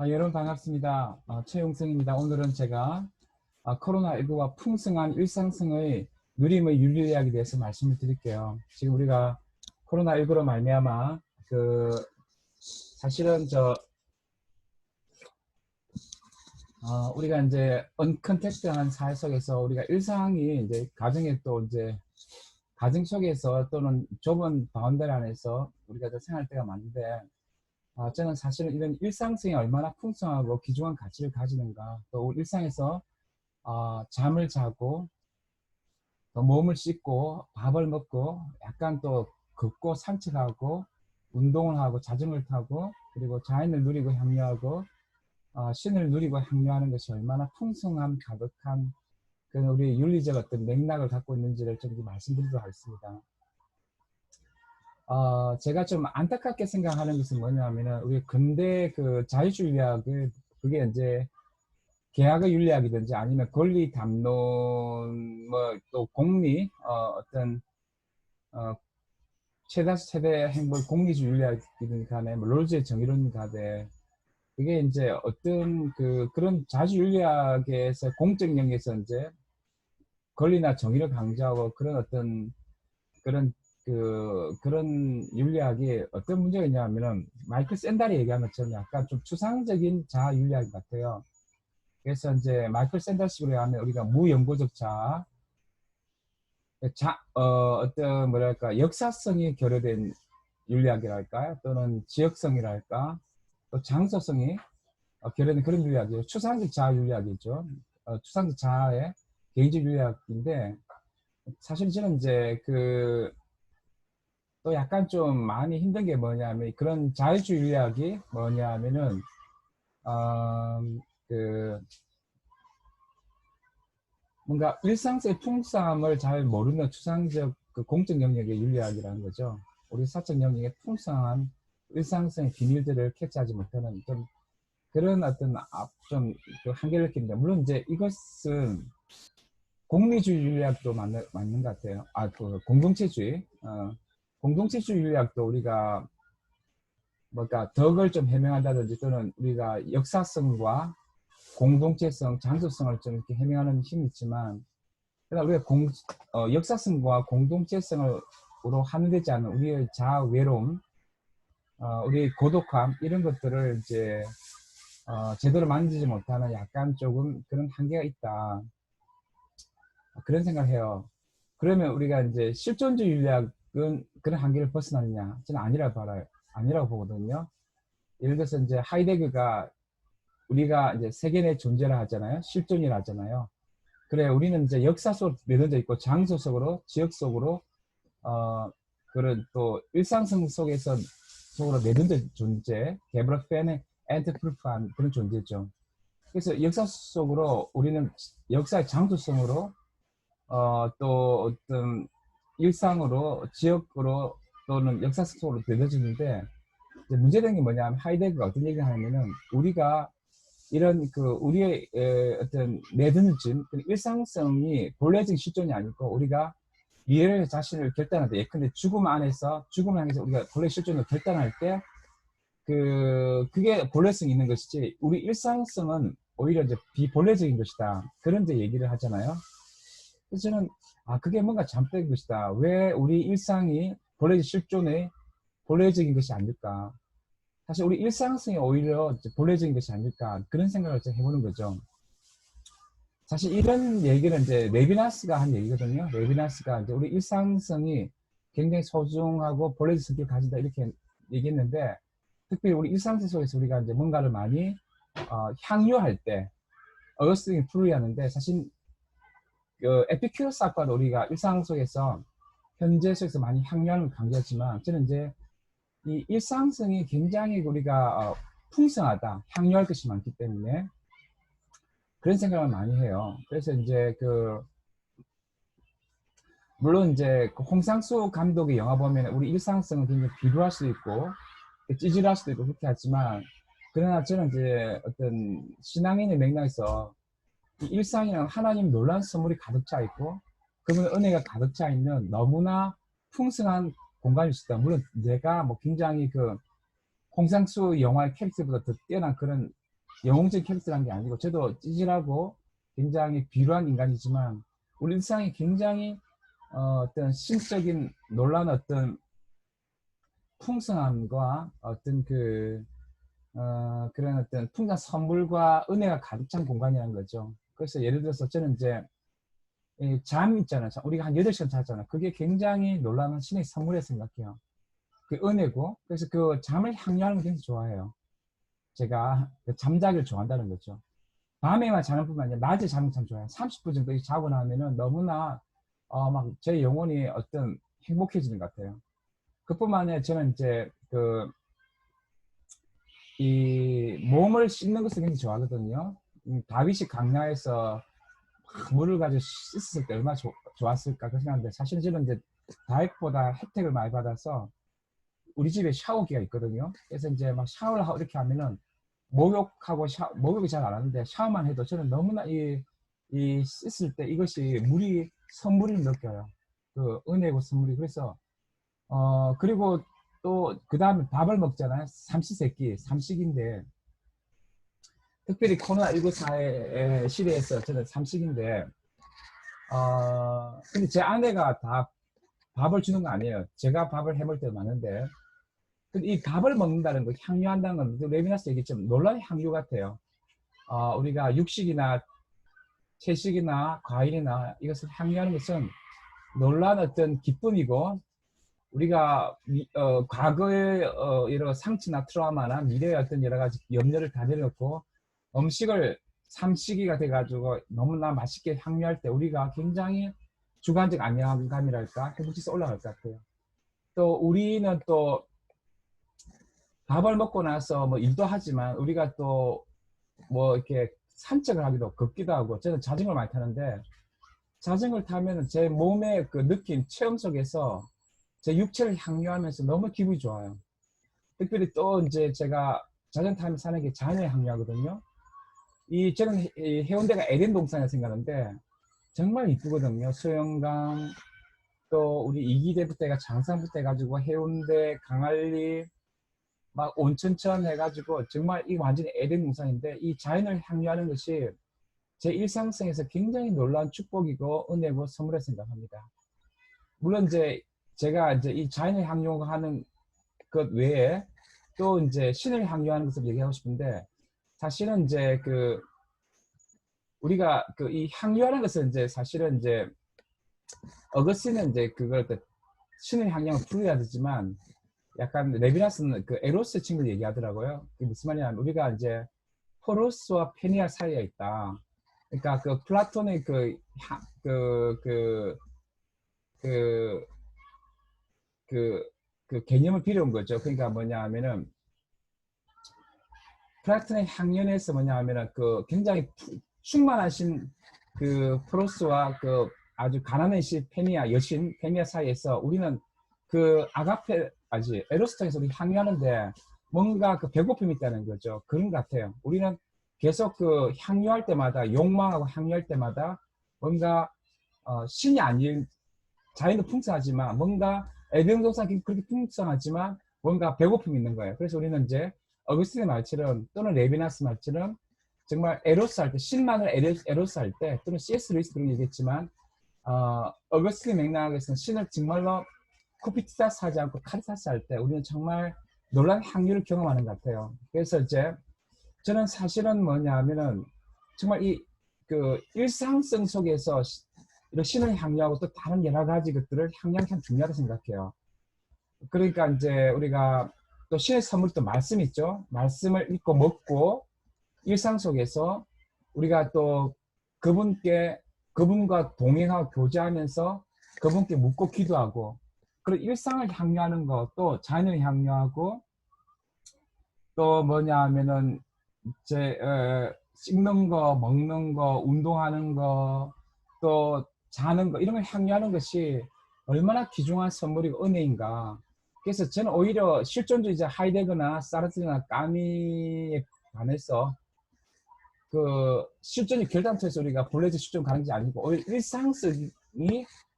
아, 여러분 반갑습니다. 아, 최용승입니다. 오늘은 제가 아, 코로나19와 풍성한 일상성의 누림의 윤리의학에 대해서 말씀을 드릴게요. 지금 우리가 코로나19로 말미암아 그 사실은 저 어, 우리가 이제 언컨택트한 사회 속에서 우리가 일상이 이제 가정에 또 이제 가정 속에서 또는 좁은 바운더리 안에서 우리가 생활 때가 많은데 어, 저는 사실은 이런 일상성이 얼마나 풍성하고 귀중한 가치를 가지는가 또 일상에서 어, 잠을 자고 또 몸을 씻고 밥을 먹고 약간 또 걷고 산책하고 운동을 하고 자전거를 타고 그리고 자연을 누리고 향유하고 어, 신을 누리고 향유하는 것이 얼마나 풍성함 가득한 그 우리 윤리적 어떤 맥락을 갖고 있는지를 좀 말씀드리도록 하겠습니다. 어, 제가 좀 안타깝게 생각하는 것은 뭐냐면은 우리 근대 그 자유주의학을 그게 이제 계약의 윤리학이든지 아니면 권리 담론 뭐 또 공리 어, 어떤 어, 최다수 최대 행복 공리주 윤리학이든 간에 뭐 롤즈의 정의론 가되 그게 이제 어떤 그 그런 자주 윤리학에서 공적 영역에서 이제 권리나 정의를 강조하고 그런 어떤 그런 그 그런 윤리학이 어떤 문제가 있냐면은 마이클 샌달이 얘기한 것처럼 약간 좀 추상적인 자아 윤리학 같아요. 그래서 이제 마이클 샌달식으로 하면 우리가 무연고적 자아, 자, 어, 어떤 뭐랄까 역사성이 결여된 윤리학이랄까 또는 지역성이랄까 또 장소성이 어, 결여된 그런 윤리학이에요. 추상적 자아 윤리학이죠. 어, 추상적 자아의 개인적 윤리학인데 사실 저는 이제 그 또 약간 좀 많이 힘든 게 뭐냐면 그런 자유주의 윤리학이 뭐냐면은 어, 그 뭔가 일상의 풍성함을 잘 모르는 추상적 그 공적 영역의 윤리학이라는 거죠. 우리 사적 영역의 풍성한 일상성의 비밀들을 캐치하지 못하는 좀 그런 어떤 좀그 한계를 느낍니다. 물론 이제 이것은 공리주의 윤리학도 맞는, 맞는 것 같아요. 아, 그 공동체주의. 어, 공동체주의 윤리학도 우리가 뭔가 덕을 좀 해명한다든지 또는 우리가 역사성과 공동체성, 장소성을 좀 이렇게 해명하는 힘이 있지만 그러나 우리가 공, 어, 역사성과 공동체성으로 한되지 않은 우리의 자아 외로움, 어, 우리 고독함 이런 것들을 이제 어, 제대로 만지지 못하는 약간 조금 그런 한계가 있다. 그런 생각을 해요. 그러면 우리가 이제 실존주의 윤리학 은 그런 한계를 벗어나느냐? 저는 아니라고 봐요. 아니라고 보거든요. 예를 들어서 이제 하이데그가 우리가 이제 세계 내 존재라 하잖아요. 실존이라 하잖아요. 그래, 우리는 이제 역사 속으로 내던져 있고 장소 속으로, 지역 속으로, 어, 그런 또 일상성 속에서 속으로 내던져 존재, 게브라 펜의 엔트프루프한 그런 존재죠. 그래서 역사 속으로 우리는 역사의 장소성으로 어, 또 어떤 일상으로 지역으로 또는 역사 속으로 되어지는데 문제된 게 뭐냐면 하이데그가 어떤 얘기를 하냐면은 우리가 이런 그 우리의 에, 어떤 내던짐 일상성이 본래적인 실존이 아니고 우리가 미래의 자신을 결단할 때 예컨대 죽음 안에서 죽음을 향해서 우리가 본래 실존을 결단할 때 그 그게 본래성이 있는 것이지 우리 일상성은 오히려 이제 비본래적인 것이다 그런 데 얘기를 하잖아요. 그래서 저는 아 그게 뭔가 잘못된 것이다. 왜 우리 일상이 본래 실존의 본래적인 것이 아닐까? 사실 우리 일상성이 오히려 본래적인 것이 아닐까 그런 생각을 좀 해보는 거죠. 사실 이런 얘기는 이제 레비나스가 한 얘기거든요. 레비나스가 이제 우리 일상성이 굉장히 소중하고 본래적 성격을 가진다 이렇게 얘기했는데 특별히 우리 일상생 속에서 우리가 이제 뭔가를 많이 어, 향유할 때 어거스틴이 풀이하는데 사실 그 에피큐러스 학과도 우리가 일상 속에서 현재 속에서 많이 향유하는 걸 강조하지만 저는 이제 이 일상성이 굉장히 우리가 어, 풍성하다, 향유할 것이 많기 때문에 그런 생각을 많이 해요. 그래서 이제 그 물론 이제 그 홍상수 감독의 영화 보면 우리 일상성은 굉장히 비루할 수도 있고 찌질할 수도 있고 그렇게 하지만 그러나 저는 이제 어떤 신앙인의 맥락에서 일상이란 하나님 놀란 선물이 가득 차 있고 그분의 은혜가 가득 차 있는 너무나 풍성한 공간이 있다. 물론 내가 뭐 굉장히 그 홍상수 영화의 캐릭터보다 더 뛰어난 그런 영웅적 캐릭터라는 게 아니고 저도 찌질하고 굉장히 비루한 인간이지만 우리 일상이 굉장히 어, 어떤 신적인 놀라운 어떤 풍성함과 어떤 그 어, 그런 어떤 풍성한 선물과 은혜가 가득 찬 공간이라는 거죠. 그래서 예를 들어서 저는 이제 이잠 있잖아요. 잠, 우리가 한 8시간 자잖아요. 그게 굉장히 놀라운 신의 선물이라고 생각해요. 그 은혜고, 그래서 그 잠을 향유하는 걸 굉장히 좋아해요. 제가 그 잠자기를 좋아한다는 거죠. 밤에만 자는 뿐만 아니라 낮에 자는 참 좋아해요. 30분 정도 자고 나면은 너무나 어, 막 제 영혼이 어떤 행복해지는 것 같아요. 그뿐만 아니라 저는 이제 그, 이 몸을 씻는 것을 굉장히 좋아하거든요. 음, 다윗이 강야에서 막 물을 가지고 씻었을 때 얼마나 좋, 좋았을까 그 생각하는데 사실 저는 이제 다윗보다 혜택을 많이 받아서 우리 집에 샤워기가 있거든요. 그래서 이제 막 샤워를 하고 이렇게 하면은 목욕하고 샤, 목욕이 잘 안 하는데 샤워만 해도 저는 너무나 이, 이 씻을 때 이것이 물이 선물을 느껴요. 그 은혜고 선물이 그래서 어 그리고 또 그 다음에 밥을 먹잖아요. 삼시세끼 삼식인데 특별히 코로나19 사회 시대에서 저는 삼식인데 어 근데 제 아내가 다 밥을 주는 거 아니에요. 제가 밥을 해먹을 때도 많은데 근데 이 밥을 먹는다는 거 향유한다는 건 레미나스 얘기했지만 놀라운 향유 같아요. 어, 우리가 육식이나 채식이나 과일이나 이것을 향유하는 것은 놀라운 어떤 기쁨이고 우리가 미- 어, 과거의 어, 여러 상처나 트라우마나 미래의 어떤 여러 가지 염려를 다 내려놓고 음식을 삼식이가 돼가지고 너무나 맛있게 향유할 때 우리가 굉장히 주관적 안정감이랄까 행복지수 올라갈 것 같아요. 또 우리는 또 밥을 먹고 나서 뭐 일도 하지만 우리가 또 뭐 이렇게 산책을 하기도 걷기도 하고 저는 자전거를 많이 타는데 자전거를 타면 제 몸의 그 느낌 체험 속에서 제 육체를 향유하면서 너무 기분이 좋아요. 특별히 또 이제 제가 자전거 타면서 사는 게 자연을 향유하거든요. 이 저는 해운대가 에덴 동산이라 생각하는데 정말 이쁘거든요. 소영강 또 우리 이기대부터 해가 장산부터 해가지고 해운대 강할리 막 온천천 해가지고 정말 이 완전히 에덴 동산인데 이 자연을 향유하는 것이 제 일상생에서 굉장히 놀라운 축복이고 은혜고 선물을 생각합니다. 물론 이제 제가 이제 이 자연을 향유하는 것 외에 또 이제 신을 향유하는 것을 얘기하고 싶은데 사실은 이제 그 우리가 그 이 향유하는 것은 이제 사실은 이제 어거스틴은 이제 그걸 또 신을 향유하는 풀이라 되지만 약간 레비나스는 그 에로스 친구를 얘기하더라고요. 그게 무슨 말이냐면 우리가 이제 포로스와 페니아 사이에 있다. 그러니까 그 플라톤의 그, 향- 그, 그, 그, 그, 그 개념을 빌어온 거죠. 그러니까 뭐냐 하면은 플라톤의 향연에서 뭐냐 하면은 그 굉장히 푸- 충만하신 그 프로스와 그 아주 가난한 시 페니아 여신 페니아 사이에서 우리는 그 아가페 아지 에로스탕에서 우리 향유하는데 뭔가 그 배고픔이 있다는 거죠. 그런 것 같아요. 우리는 계속 그 향유할 때마다 욕망하고 향유할 때마다 뭔가 어, 신이 아닌 자연은 풍성하지만 뭔가 에덴 동산 그렇게 풍성하지만 뭔가 배고픔이 있는 거예요. 그래서 우리는 이제 어거스틴의 말처럼 또는 레비나스 말처럼 정말 에로스 할 때, 신만을 에로- 에로스 할 때, 또는 C.S. 루이스 그런 얘기했지만, 어, 어거스틴의 맥락에서는 신을 정말로 코피티사스 하지 않고 카리타스 할 때 우리는 정말 놀란 향유를 경험하는 것 같아요. 그래서 이제 저는 사실은 뭐냐 하면은 정말 이 그 일상성 속에서 신을 향유하고 또 다른 여러 가지 것들을 향유하는 게참 중요하다고 생각해요. 그러니까 이제 우리가 또 신의 선물이 또 말씀 있죠. 말씀을 읽고 먹고 일상 속에서 우리가 또 그분께 그분과 동행하고 교제하면서 그분께 묻고 기도하고 그런 일상을 향유하는 것, 또 자연을 향유하고 또 뭐냐 하면은 제 어, 씹는 거, 먹는 거, 운동하는 거, 또 자는 거 이런 걸 향유하는 것이 얼마나 귀중한 선물이고 은혜인가. 그래서 저는 오히려 실존주의자 하이데거나 사르트나 까미에 반해서 그 실존이 결단투에서 우리가 본래적 실존 가는 게 아니고 오히려 일상성이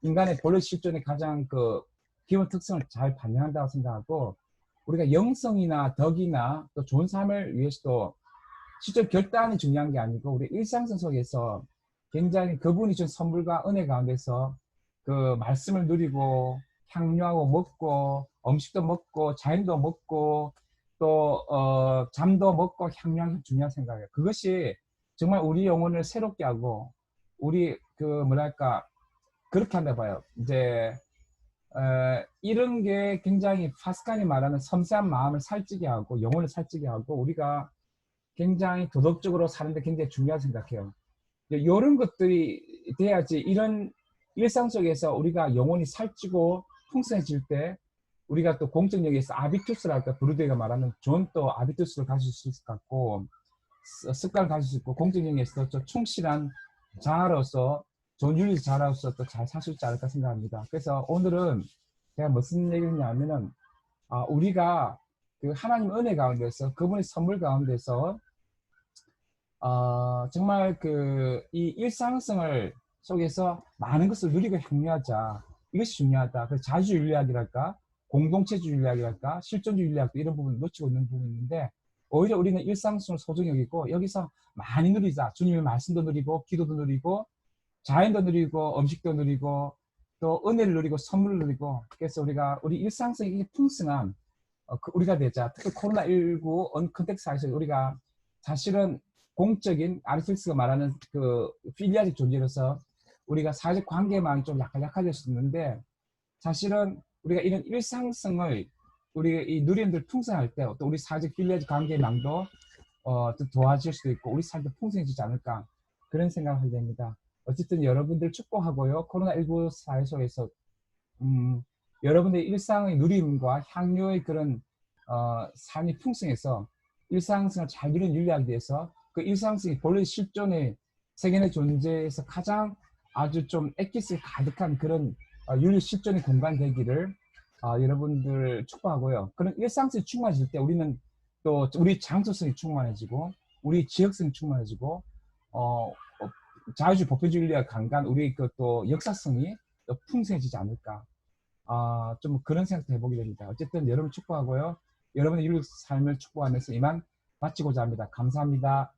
인간의 본래 실존의 가장 그 기본 특성을 잘 반영한다고 생각하고 우리가 영성이나 덕이나 또 좋은 삶을 위해서도 실제 결단이 중요한 게 아니고 우리 일상생 속에서 굉장히 그분이 준 선물과 은혜 가운데서 그 말씀을 누리고 향유하고 먹고 음식도 먹고 자연도 먹고 또 어, 잠도 먹고 게 중요한 생각이에요. 그것이 정말 우리 영혼을 새롭게 하고 우리 그 뭐랄까 그렇게 한다 봐요. 이제 에, 이런 게 굉장히 파스칼이 말하는 섬세한 마음을 살찌게 하고 영혼을 살찌게 하고 우리가 굉장히 도덕적으로 사는데 굉장히 중요하다 생각해요. 이런 것들이 돼야지 이런 일상 속에서 우리가 영혼이 살찌고 풍성해질 때 우리가 또 공적력에서 아비투스랄까 브루드가 말하는 좋은 또 아비투스를 가질 수 있을 것 같고 습- 습관을 가질 수 있고 공적력에서 또 충실한 자아로서 좋은 윤리 자아로서 또 잘 살 수 있지 않을까 생각합니다. 그래서 오늘은 제가 무슨 얘기를 했냐면은 아, 우리가 그 하나님 은혜 가운데서 그분의 선물 가운데서 어, 정말 그 이 일상성을 속에서 많은 것을 누리고 향유하자. 이것이 중요하다. 그래서 자주윤리학이랄까, 공동체주의학이랄까, 실존주의학 이런 부분 놓치고 있는 부분인데 오히려 우리는 일상성을 소중히 여기고 여기서 많이 누리자. 주님의 말씀도 누리고 기도도 누리고 자연도 누리고 음식도 누리고 또 은혜를 누리고 선물을 누리고 그래서 우리가 우리 일상성이 풍성한 어, 그 우리가 되자. 특히 코로나19 언 컨텍스트에서 우리가 사실은 공적인 아리스토텔스가 말하는 그 필리아적 존재로서 우리가 사회적 관계만 좀 약간 약해질 수 있는데 사실은 우리가 이런 일상성을 우리 이 누리는들 풍성할 때또 우리 사회적 필리아적 관계망도 어, 또 도와줄 수도 있고 우리 삶도 풍성해지지 않을까 그런 생각을 하게 됩니다. 어쨌든 여러분들 축복하고요. 코로나19 사회 속에서 음, 여러분의 일상의 누림과 향유의 그런 어, 삶이 풍성해서 일상성을 잘 누리는 윤리하기 위해서 그 일상성이 본래 실존의 세계의 존재에서 가장 아주 좀 엑기스 가득한 그런 어, 윤리 실존의 공간 되기를 어, 여러분들 축복하고요. 그런 일상성이 충만해질 때 우리는 또 우리 장소성이 충만해지고 우리 지역성이 충만해지고 어, 어, 자유주의 법표주의가 강간 우리 그또 역사성이 또 풍성해지지 않을까 아, 좀 그런 생각도 해보게 됩니다. 어쨌든 여러분 축복하고요. 여러분의 윤리 삶을 축복하면서 이만 마치고자 합니다. 감사합니다.